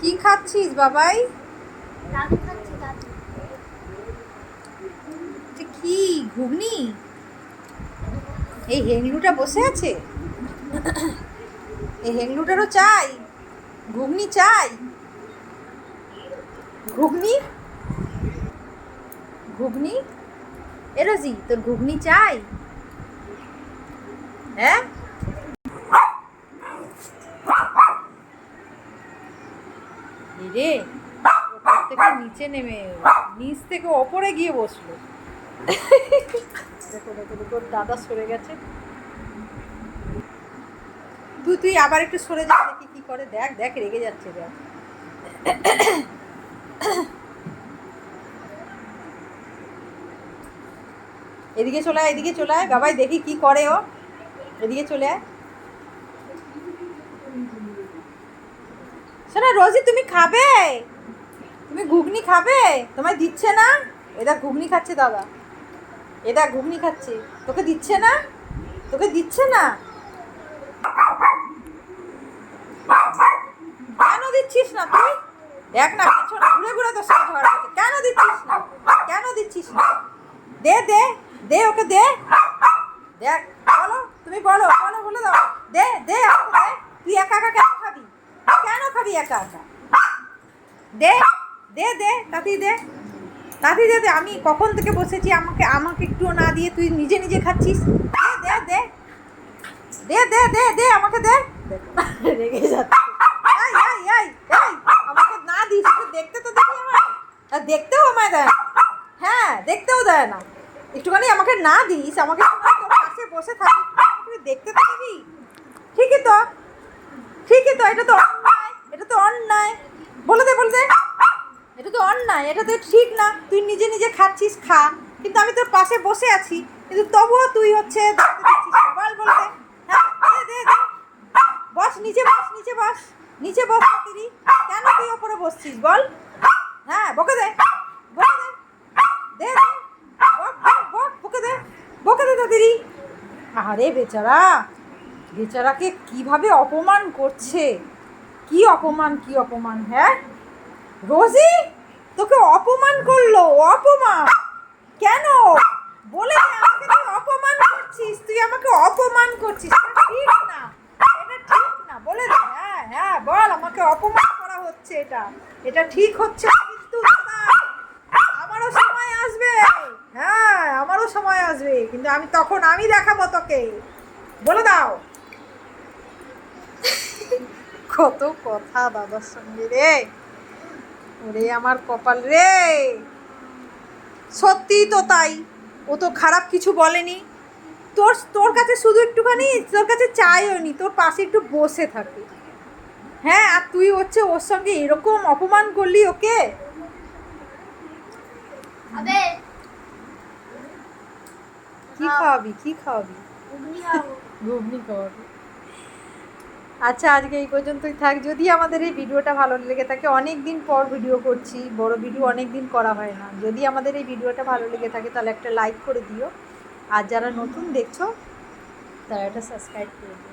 কি খাচ্ছিস বাবাই? কি ঘুগনি? এই হেংলুটা বসে আছে? এই হেংলুটারও চাই ঘুগনি চাই। ঘুগনি? ঘুগনি? এরোজি তোর ঘুগনি চাই? হ্যাঁ? রে? ওপর থেকে নিচে নেমে নিচ থেকে ওপরে গিয়ে বসল। দেখো দেখো দেখো, দাদা সরে গেছে। তুই তুই আবার একটু সরে যা, দেখি কি করে। দেখ দেখ, রেগে যাচ্ছে, দেখ। এদিকে চলে আয়, এদিকে চলে আয়। বাবাই দেখি কি করে ও। এদিকে চলে আয়। শোনা, রোজি তুমি খাবে? তুমি ঘুগনি খাবে? তোমায় দিচ্ছে না? এটা ঘুগনি খাচ্ছে দাদা। এটা ঘুগনি খাচ্ছে। তোকে দিচ্ছে না? তোকে দিচ্ছে না? কেন দিচ্ছিস না তুই? দেখ না ঘুরে ঘুরে তোর সাথে ঝগড়া করছে। কেন দিচ্ছিস না? কেন দিচ্ছিস না? দে দে দে ওকে, দে। দেখ, বলো, তুমি বলো বলো, বলে দাও। দে দে আমাকে দে তুই একা একা কেন খাবি কেন একা একা দে দে দে তাতি দে তাতি দে আমি কখন থেকে বসেছি আমাকে আমাকে একটু না দিয়ে তুই নিজে নিজে খাচ্ছিস। দে দে দে। দে দে দে আমাকে দে। রেগে যাচ্ছে। আমাকে না দিস দেখতে তো দেখি আমায়। আর দেখতেও আমায় দেয় হ্যাঁ দেখতেও দেয় না। একটুখানি আমাকে না দিস আমাকে পাশে বসে থাকিস দেখতে তো দিবি। ঠিকই তো। ঠিকই তো এটা তো অন্যায়। বলে দে বলে দে। এটা তো অন্যায়, এটা তো ঠিক না। তুই নিজে নিজে খাচ্ছিস, খা। কিন্তু আমি তোর পাশে বসে আছি। কিন্তু তবুও তুই হচ্ছে বল, বলে হ্যাঁ দে বস, নিচে বস নিচে বস। নিচে বস তিরি কেন তুই ওপরে বসছিস, বল? হ্যাঁ বকে দে। বকে দে। বক দে। বকে দে তাড়াতাড়ি আরে বেচারা। বেচারাকে কীভাবে অপমান করছে? কি অপমান কি অপমান হ্যাঁ? রোজি? তোকে অপমান করল, অপমান! কেন? বলে আমাকে তুই অপমান করছিস, তুই আমাকে অপমান করছিস। এটা ঠিক না, এটা ঠিক না, বলে দে হ্যাঁ হ্যাঁ বল, আমাকে অপমান করা হচ্ছে এটা। এটা ঠিক হচ্ছে কিন্তু আমারও সময় আসবে। হ্যাঁ আমারও সময় আসবে, কিন্তু আমি তখন আমি দেখাবো তোকে। বলে দাও। কত কথা দাদার সঙ্গে রে। ওরে আমার কপাল রে। সত্যি তো তাই। ও তো খারাপ কিছু বলেনি। তোর তোর কাছে শুধু একটুখানি তোর কাছে চাইও নি তোর পাশে একটু বসে থাকে। হ্যাঁ আর তুই হচ্ছে ওর সঙ্গে এরকম অপমান করলি ওকে? কি খাওয়াবি কি খাওয়াবি? ঘুগনি খাওয়াবি। আচ্ছা আজকে এই পর্যন্তই থাক। যদি আমাদের এই ভিডিওটা ভালো লেগে থাকে অনেক দিন পর ভিডিও করছি, বড় ভিডিও অনেক দিন করা হয় না। যদি আমাদের এই ভিডিওটা ভালো লেগে থাকে, তাহলে একটা লাইক করে দিও। আর যারা নতুন দেখছ, তারা এটা সাবস্ক্রাইব করে দিও।